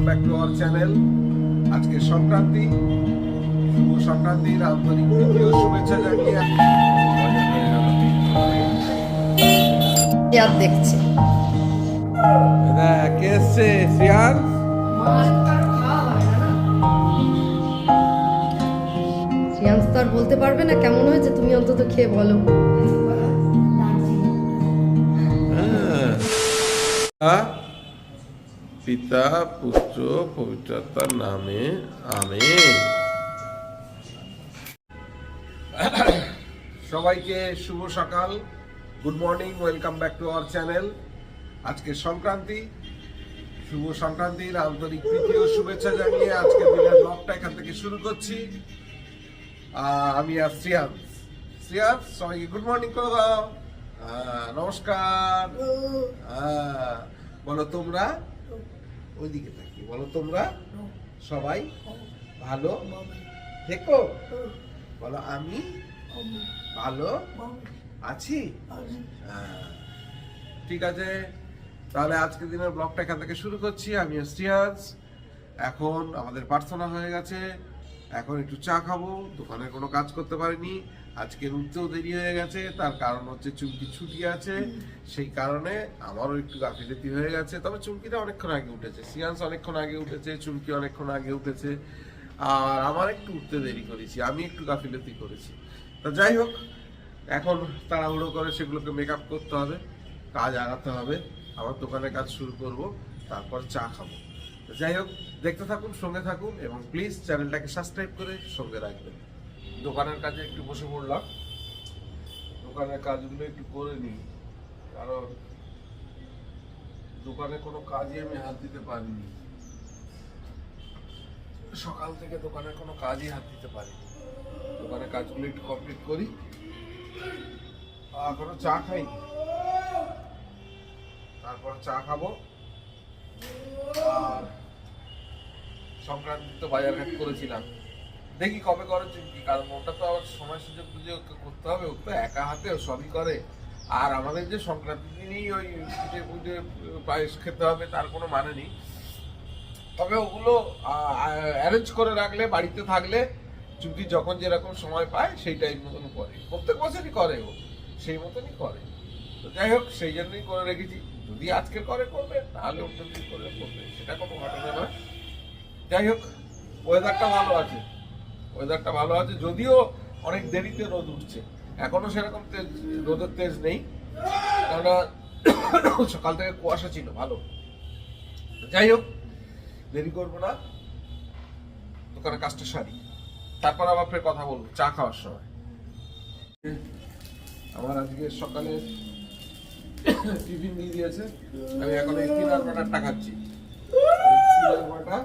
Welcome back to our channel আজকে সংক্রান্তি শুভ সংক্রান্তির আন্তরিক শুভেচ্ছা জানিয়ে আর দেখছে? কে এসছে? শ্রিয়ান? শ্রিয়াংশ তো আর বলতে পারবে না কেমন হয়েছে তুমি অন্তত খেয়ে বলো। পিতা, পুত্র, পবিত্রতার নামে আমি সবাইকে শুভ সকাল। Good morning, welcome back to our channel. আজকে সংক্রান্তি। শুভ সংক্রান্তির আন্তরিক ও শুভেচ্ছা জানিয়ে আজকে দিনের ব্লগটা এখান থেকে শুরু করছি। আমি আর শ্রিয়ান। শ্রিয়ান, সবাইকে গুড মর্নিং করে দাও। নমস্কার। বলো তোমরা? ওইদিকে থাকি বলো তোমরা সবাই ভালো থেকো। বলো আমি ভালো আছি? হ্যাঁ। ঠিক আছে তাহলে আজকের দিনের ব্লগটা এখান থেকে শুরু করছি। আমি শ্রিয়াজ এখন আমাদের প্রার্থনা হয়ে গেছে। এখন একটু চা খাব। দোকানে কোনো কাজ করতে পারিনি। আজকে উঠতেও দেরি হয়ে গেছে তার কারণ হচ্ছে চুমকি ছুটি আছে। সেই কারণে আমারও একটু গাফিলতি হয়ে গেছে। তবে চুমকিটা অনেকক্ষণ আগে উঠেছে সিয়ান্স অনেকক্ষণ আগে উঠেছে চুমকি অনেকক্ষণ আগে উঠেছে। আর আমার একটু উঠতে দেরি করেছি আমি একটু গাফিলতি করেছি। তা যাই হোক এখন তাড়াহুড়ো করে সেগুলোকে মেকআপ করতে হবে কাজ আগাতে হবে। আবার দোকানের কাজ শুরু করব তারপর চা খাব। যাই হোক দেখতে থাকুন সঙ্গে থাকুন এবং প্লিজ চ্যানেলটাকে সাবস্ক্রাইব করে সঙ্গে রাখবেন। দোকানের কাজে একটু বসে পড়লাম। দোকানের কাজগুলো একটু করে নিই। কারণ দোকানে কোনো কাজই আমি হাত দিতে পারিনি। সকাল থেকে দোকানের কোনো কাজই হাত দিতে পারিনি। দোকানের কাজগুলো একটু কমপ্লিট করি। এখনও চা খাই তারপর চা খাব। আর সংক্রান্তি তো বাজারঘাট করেছিলাম। দেখি কবে করে চুমকি কারণ ওটা তো আবার সময় সুযোগ বুঝে ওকে করতে হবে, ও তো একা হাতে সবই করে। আর আমাদের যে সংক্রান্তি দিনই ওই পিঠে পুজে পায়েস খেতে হবে, তার কোনো মানে নেই। তবে ওগুলো অ্যারেঞ্জ করে রাখলে, বাড়িতে থাকলে চুমকি যখন যেরকম সময় পায়, সেই টাইম মতন করে। প্রত্যেক বছরই করে ও, সেই মতনই করে। তো যাই হোক, সেই জন্যই করে রেখেছি। যদি আজকে করে, করবে, তাহলে অন্য দিন করে করবে, সেটা কোনো ঘটনা নয়। যাই হোক ওয়েদারটা ভালো আছে। ওয়েদারটা ভালো আছে, যদিও অনেক দেরিতে রোদ উঠছে। এখনও সেরকম তেজ, রোদের তেজ নেই। কেননা সকাল থেকে কুয়াশা ছিল, ভালো। যাই হোক, দেরি করব না। দোকানে কাজটা সারি। তারপর আবার ফের কথা বলব, চা খাওয়ার সময়। আমার আজকে সকালে টিফিন দিয়ে দিয়েছে। আমি এখন এই তিনার বাটারটা খাচ্ছি। বাটার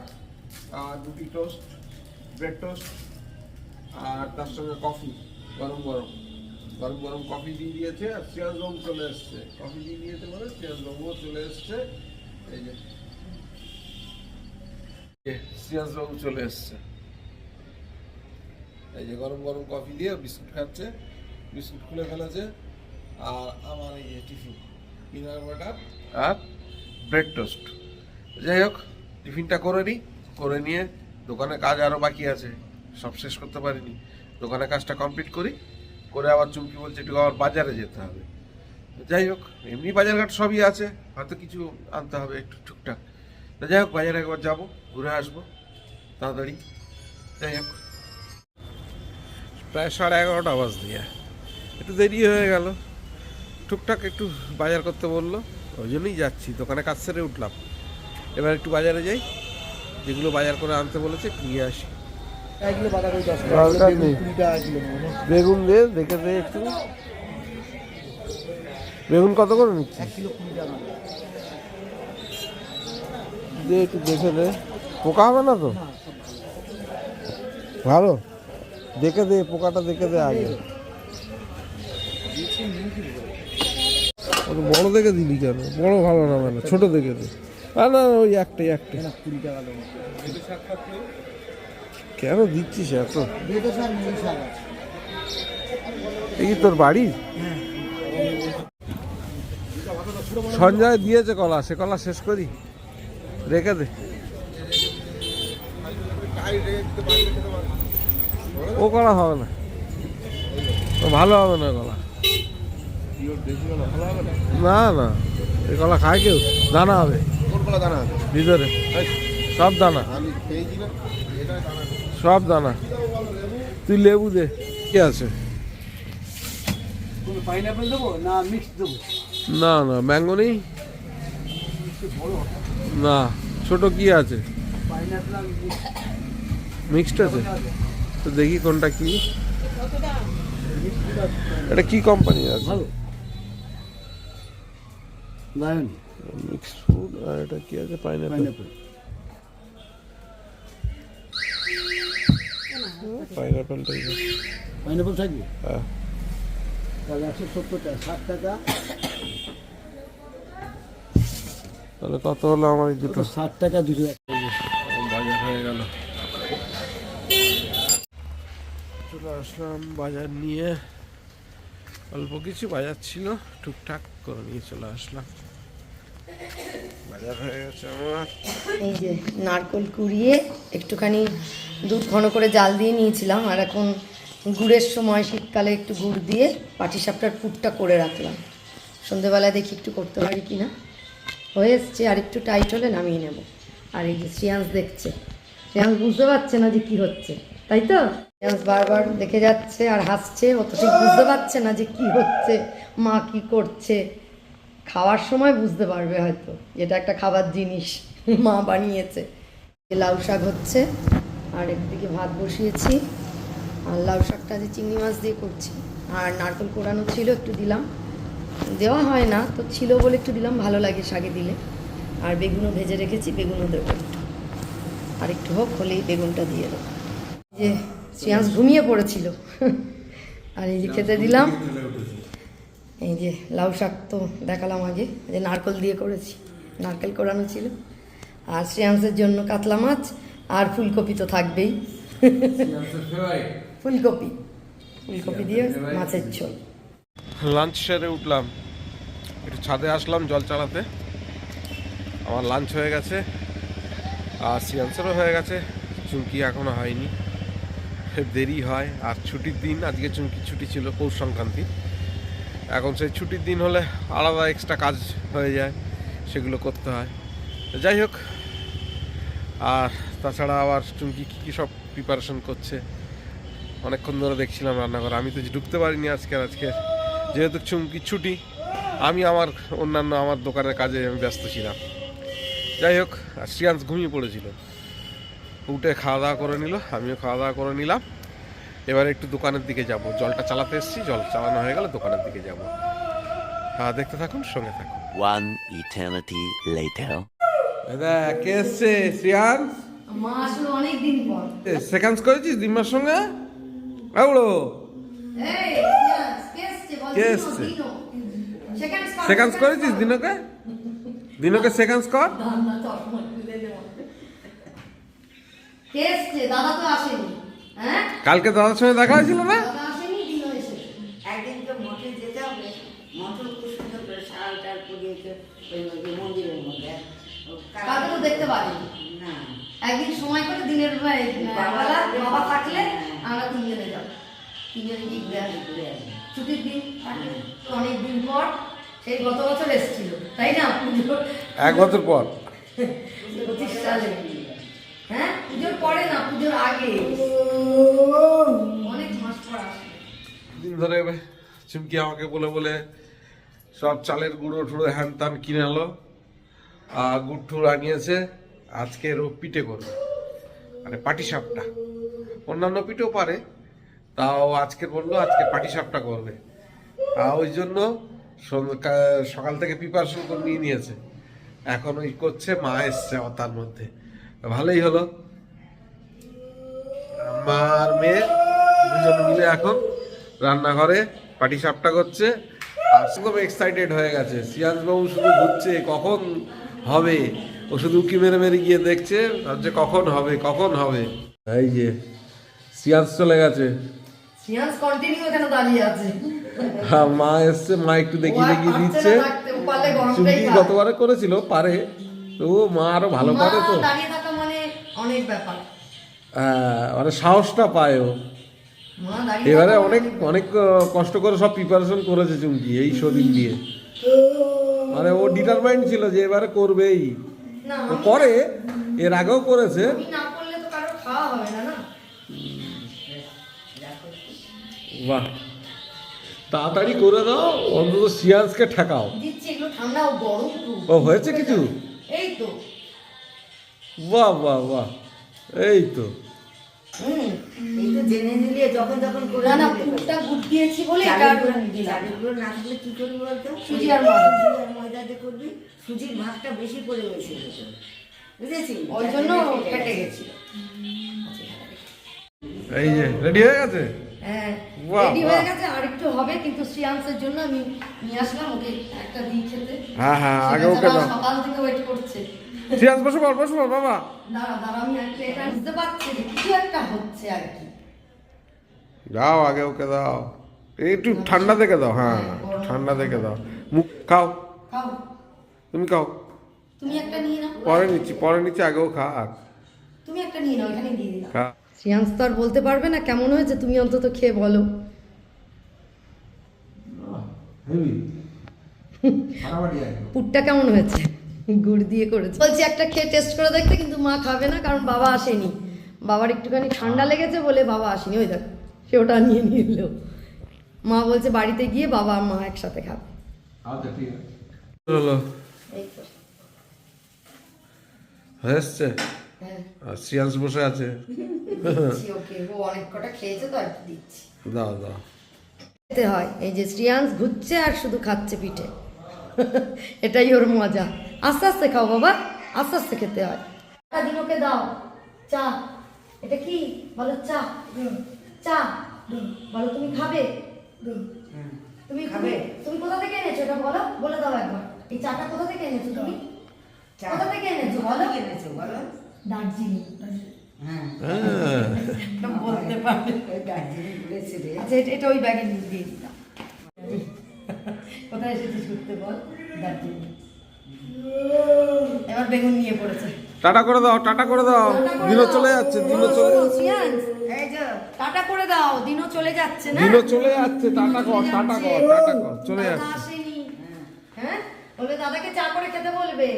আর দুটি টোস্ট ব্রেড টোস্ট আর তার সঙ্গে কফি, গরম গরম। গরম গরম কফি দিয়ে দিয়েছে আর সিয়াজ রং চলে এসছে। কফি দিয়ে দিয়েছে মানে রঙও চলে এসছে। এই যে। সিয়াজ রং চলে এসছে। এই যে গরম গরম কফি দিয়ে বিস্কুট খাচ্ছে, বিস্কুট খুলে ফেলেছে। আর আমার এই যে টিফিন পিনার বাটার আর ব্রেড টোস্ট। যাই হোক, টিফিনটা করে নিই করে নিয়ে দোকানে কাজ আরও বাকি আছে। সব শেষ করতে পারিনি। দোকানে কাজটা কমপ্লিট করি, করে আবার চুমকি বলছে, একটু আবার বাজারে যেতে হবে। যাই হোক, এমনি বাজারঘাট সবই আছে, হয়তো কিছু আনতে হবে একটু টুকটাক। তা যাই হোক, বাজারে একবার যাব, ঘুরে আসব, তাড়াতাড়ি। যাই হোক। প্রায় সাড়ে এগারোটা বাজ দিয়ে একটু দেরি হয়ে গেল। টুকটাক একটু বাজার করতে বলল, ওই জন্যই যাচ্ছি, দোকানে কাজ সেরে উঠলাম। এবার একটু বাজারে যাই, যেগুলো বাজার করে আনতে বলেছে, নিয়ে আসি। বেগুন দে দেখে দে একটু। বেগুন কত করে নিচ্ছি দে একটু দেখে দে। পোকা হবে না তো? ভালো? দেখে দে পোকাটা দেখে দে আগে। বড় দেখে দিলি কেন? বড় ভালো না মানে ছোট দেখে দে। না না ওই একটাই একটাই। কুড়ি টাকা কেন দিচ্ছিস এত? এই তোর বাড়ি? সঞ্জয় দিয়েছে কলা সে কলা শেষ করি। রেখে দে। ও কলা হবে না। ভালো হবে না কলা। না না। এই কলা খায় কেউ? দানা হবে। ভিতরে। সব দানা। আমি খেয়েছি না। দানা। সব দানা। তুই লেবু দে। কি আছে? না না না ম্যাঙ্গো নেই। না ছোট কি আছে? মিক্সড আছে? তো দেখি কোনটা কি। এটা কি কোম্পানি আছে? লায়ন ফুড আর এটা কি আছে? পাইনাপেল পাইনাপেল পাইনাপেলটাই পাইনাপেল থাকবে? হ্যাঁ। তাহলে একশো সত্তর টাকা ষাট টাকা। তাহলে কত হলো আমার এই দুটো? ষাট টাকা দুশো বাজার হয়ে গেল। চলে আসলাম বাজার নিয়ে। অল্প কিছু বাজার ছিল টুকটাক করে নিয়ে চলে আসলাম। এই যে নারকল কুড়িয়ে একটুখানি দুধ ঘন করে জাল দিয়ে নিয়েছিলাম, আর এখন গুড়ের সময় শীতকালে একটু গুড় দিয়ে পাটিসাপটার পুরটা করে রাখলাম। সন্ধেবেলায় দেখি একটু করতে পারি কি না হয়ে এসছে, আর একটু টাইট হলে নামিয়ে নেব। আর এই যে শ্রেয়াংস দেখছে। শ্রেয়াংস বুঝতে পারছে না যে কি হচ্ছে, তাই তো? শ্রেয়াংস বারবার দেখে যাচ্ছে আর হাসছে, অত ঠিক বুঝতে পারছে না যে কি হচ্ছে, মা কি করছে। খাওয়ার সময় বুঝতে পারবে হয়তো এটা একটা খাবার জিনিস। মা বানিয়েছে। লাউ শাক হচ্ছে। আর একদিকে ভাত বসিয়েছি। আর লাউ শাকটা যে চিংড়ি মাছ দিয়ে করছি। আর নারকেল কোড়ানো ছিল একটু দিলাম। দেওয়া হয় না, তো ছিল বলে একটু দিলাম। ভালো লাগে শাকে দিলে। আর বেগুনও ভেজে রেখেছি, বেগুনও দেবো আর একটু হোক, হলেই বেগুনটা দিয়ে দেবো। যে শ্রেয়াংস ঘুমিয়ে পড়েছিল। আর এই খেতে দিলাম। এই যে লাউ শাক তো দেখালাম আগে যে নারকেল দিয়ে করেছি নারকেল কোরানো ছিল। আর শ্রেয়াংসের জন্য কাতলা মাছ আর ফুলকপি তো থাকবেই। ফুলকপি। ফুলকপি দিয়ে মাছের ঝোল। লাঞ্চ সেরে উঠলাম। একটু ছাদে আসলাম জল চালাতে। আমার লাঞ্চ হয়ে গেছে আর সিয়ান্সেরও হয়ে গেছে। চুমকি এখনও হয়নি। দেরি হয় আর ছুটির দিন আজকে চুমকি ছুটি ছিল পৌষ সংক্রান্তি। এখন সেই ছুটির দিন হলে আলাদা এক্সট্রা কাজ হয়ে যায়, সেগুলো করতে হয়। যাই হোক, আর তাছাড়া আবার চুমকি কী কী সব প্রিপারেশন করছে, অনেকক্ষণ ধরে দেখছিলাম রান্নাঘর। আমি তো ঢুকতে পারিনি আজকে আজকে। যেহেতু চুমকি ছুটি, আমি আমার অন্যান্য আমার দোকানের কাজে আমি ব্যস্ত ছিলাম। যাই হোক শ্রিয়াংশ ঘুমিয়ে পড়েছিল। উঠে খাওয়া দাওয়া করে নিল, আমিও খাওয়া দাওয়া করে নিলাম। এবার একটু দোকানের দিকে যাব। জলটা চালাতে এসেছি জল চালানো হয়ে গেলে দোকানের দিকে যাব। হ্যাঁ দেখতে থাকুন সঙ্গে থাকুন। One eternity later. দাদা কে এসছে? শ্রিয়াংশ মা আসলে অনেক দিন পর সেকেন্ডস করেছিস দিম্মার সঙ্গে? এগুলো কে এসছে? সেকেন্ডস করেছিস দিনকে? দিনকে সেকেন্ডস কর। দাদা তো আসেনি। কালকে দাদার সঙ্গে দেখা হয়েছিল না? তো দেখতে পারিনি না। একদিন সময় করে দিনের বেলা বাবা থাকলে আমরা তিনজনে যাব। তিনজনে গিয়ে ঘুরে ছুটির দিন। থাকলে অনেক দিন পর সেই গত বছর এসেছিল। তাই না? এক বছর পর। পঁচিশ সালে। হ্যাঁ? পুজোর পরে না, পুজোর আগে? অনেক মাস পর আসে। দিন ধরে চিমকি আমাকে বলে বলে সব চালের গুঁড়ো টুড়ো হ্যান ত্যান কিনে আলো আর গুড় আনিয়েছে। আজকে ও পিঠে করবে মানে পাটি সাপটা। অন্যান্য পিঠেও পারে, তাও আজকে বলল, আজকে পাটি সাপটা করবে। আর ওই জন্য সকাল থেকে প্রিপারেশন করে নিয়ে নিয়েছে। এখন ওই করছে, মা এসছে তার মধ্যে। ভালোই হলো। আর মেয়ে দুজন মিলে এখন রান্নাঘরে পাটি সাপটা করছে। আর একদম এক্সাইটেড হয়ে গেছে। সিয়াজ বাবু শুধু ঘুরছে কখন হবে? ও শুধু উকি মেরে মেরে গিয়ে দেখছে ভাবছে কখন হবে কখন হবে? এই যে সিয়াজ চলে গেছে। সিয়ান্স কন্টিনিউ এখানে দাঁড়িয়ে আছে। হ্যাঁ মা এসছে মা একটু দেখিয়ে দেখিয়ে দিচ্ছে। চুমকি গতবারে করেছিল পারে। তো মা আরও ভালো পারে তো। দাঁড়িয়ে অনেক ব্যাপার। মানে সাহসটা পায় ও। এবারে অনেক অনেক কষ্ট করে সব প্রিপারেশন করেছে চুমকি এই শরীর দিয়ে। মানে ও ডিটারমাইন্ড ছিল যে এবারে করবেই। করে এর আগেও করেছে। বাহ। তাড়াতাড়ি করে দাও অন্তত সিয়ান্সকে ঠেকাও। ও হয়েছে কিছু? এই তো। বাহ বাহ বাহ। এই তো। এই সুজির ভাগটা বেশি পড়ে ওই জন্য কেটে গেছিল। যে রেডি হয়ে গেছে? হ্যাঁ রেডি হয়ে গেছে আর একটু হবে কিন্তু শ্রিয়াংসের জন্য আমি নিয়ে আসলাম ওকে একটা দিই খেতে। হ্যাঁ হ্যাঁ সে আগে ওকে দাও। সকাল থেকে ওয়েট করছে। সিয়ান্স বসে বল বসে বল বাবা। দাও আগে ওকে দাও। একটু ঠান্ডা দেখে দাও হ্যাঁ ঠান্ডা দেখে দাও। মুখ খাও। তুমি খাও। তুমি একটা পরে নিচ্ছি পরে নিচ্ছি আগেও খাক তুমি একটা নিয়ে নাও এখানে দিয়ে দিলাম। খা। শ্রিয়াংস তো আর বলতে পারবে না কেমন হয়েছে তুমি অন্তত খেয়ে বলো। পুরটা কেমন হয়েছে? গুড় দিয়ে করেছে। বলছি একটা খেয়ে টেস্ট করে দেখতে কিন্তু মা খাবে না কারণ বাবা আসেনি। বাবার একটুখানি ঠান্ডা লেগেছে বলে বাবা আসেনি। ওই দেখো সে ওটা নিয়ে নিল। মা বলছে বাড়িতে গিয়ে বাবা আর মা একসাথে খাবে। আচ্ছা হয়ে এসছে? হ্যাঁ। আর সিয়ান্স বসে আছে? দাও দাও। খেতে হয়। এই যে শ্রিয়াংস ঘুরছে আর শুধু খাচ্ছে পিঠে। এটাই ওর মজা। আস্তে আস্তে খাও বাবা আস্তে আস্তে খেতে হয়। চা দিন দাও চা। এটা কি? বলো চা। চা। বলো তুমি খাবে? তুমি খাবে। তুমি কোথা থেকে এনেছো এটা বলো? বলে দাও একবার। এই চাটা কোথা থেকে এনেছো তুমি? কোথা থেকে এনেছো বলো? কিনেছো বলো? দার্জিলিং। হ্যাঁ। হ্যাঁ। বলতে পারবে আচ্ছা এটা এটা ওই ব্যাগে দিয়ে দিতাম কোথায় এসেছিস ঘুরতে বল দার্জিলিং এবার বেগুন নিয়ে পড়েছে। টাটা করে দাও টাটা করে দাও। দিনও চলে যাচ্ছে দিনও চলে সিয়ান্স, এই যে টাটা করে দাও দিনও চলে যাচ্ছে না? দিনও চলে যাচ্ছে টাটা কর টাটা কর টাটা কর চলে যাচ্ছে। আসেনি। হ্যাঁ? বলবে দাদাকে চা করে খেতে বলবে?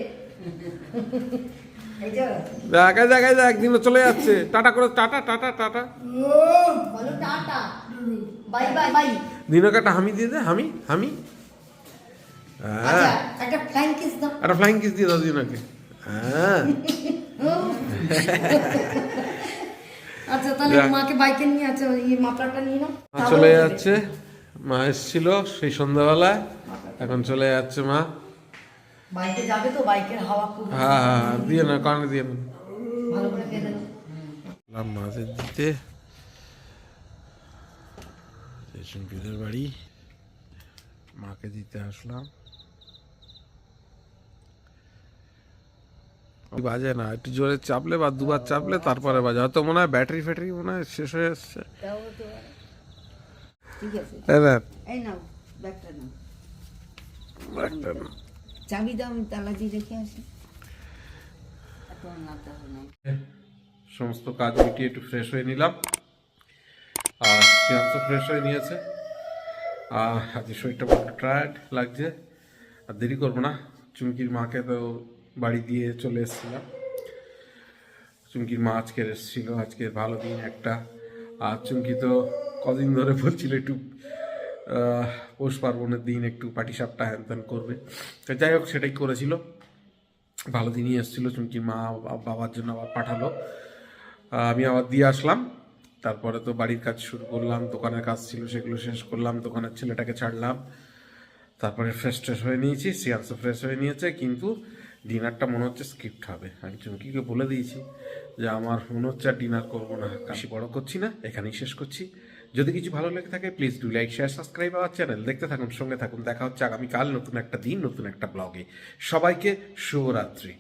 এই যে। দেখায় দেখায় দেখ দিনও চলে যাচ্ছে। টাটা করে টাটা টাটা টাটা। বলো টাটা। Bye bye bye. দিনকে একটা হামি দিয়ে দে হামি হামি। হ্যাঁ একটা ফ্লাইং কিস দাও। একটা ফ্লাইং কিস দিয়ে দাও দিনকে হ্যাঁ। আচ্ছা তাহলে মাকে বাইকে নিয়ে আছে এই মাপলাটা নিয়ে নাও। চলে যাচ্ছে। মা এসেছিল সেই সন্ধ্যাবেলায়। এখন চলে যাচ্ছে মা। বাইকে যাবে তো বাইকের হাওয়া খুব। হ্যাঁ হ্যাঁ হ্যাঁ, দিয়ে না কানে দিয়ে না ভালো করে মাছের দিতে বাড়ি। মাকে দিতে আসলাম। বাজে না একটু জোরে চাপলে বা দুবার চাপলে তারপরে বাজে। হয়তো মনে হয় ব্যাটারি ফ্যাটারি মনে হয় শেষ হয়ে না। চাবি দাও তালা দিয়ে রেখে আসি। সমস্ত কাজ মিটিয়ে একটু ফ্রেশ হয়ে নিলাম। আর সিয়ান্স ফ্রেশ হয়ে নিয়েছে। আর আজকে শরীরটা বড্ড টায়ার্ড লাগছে। আর দেরি করব না। চুমকির মাকে তো বাড়ি দিয়ে চলে এসেছিলাম। চুমকির মা আজকে এসেছিল, আজকে ভালো দিন একটা। আর চুমকি তো কদিন ধরে বলছিল একটু পৌষ পার্বণের দিন একটু পাটিসাপটা হ্যান ত্যান করবে। তো যাই হোক, সেটাই করেছিল। ভালো দিনই এসেছিল, চুমকির মা বাবার জন্য আবার পাঠালো। আমি আবার দিয়ে আসলাম। তারপরে তো বাড়ির কাজ শুরু করলাম, দোকানের কাজ ছিল, সেগুলো শেষ করলাম, দোকানের ছেলেটাকে ছাড়লাম। তারপরে ফ্রেশ ট্রেশ হয়ে নিয়েছি, সিয়ান্সও ফ্রেশ হয়ে নিয়েছে, কিন্তু ডিনারটা মনে হচ্ছে স্কিপ্ট হবে আমি চুমকিকে বলে দিয়েছি যে আমার মনে হচ্ছে আর ডিনার করব না। বেশি বড় করছি না, এখানেই শেষ করছি। যদি কিছু ভালো লেগে থাকে please do like share subscribe our channel দেখতে থাকুন, সঙ্গে থাকুন। দেখা হচ্ছে আগামীকাল নতুন একটা দিন, নতুন একটা ব্লগে সবাইকে শুভরাত্রি।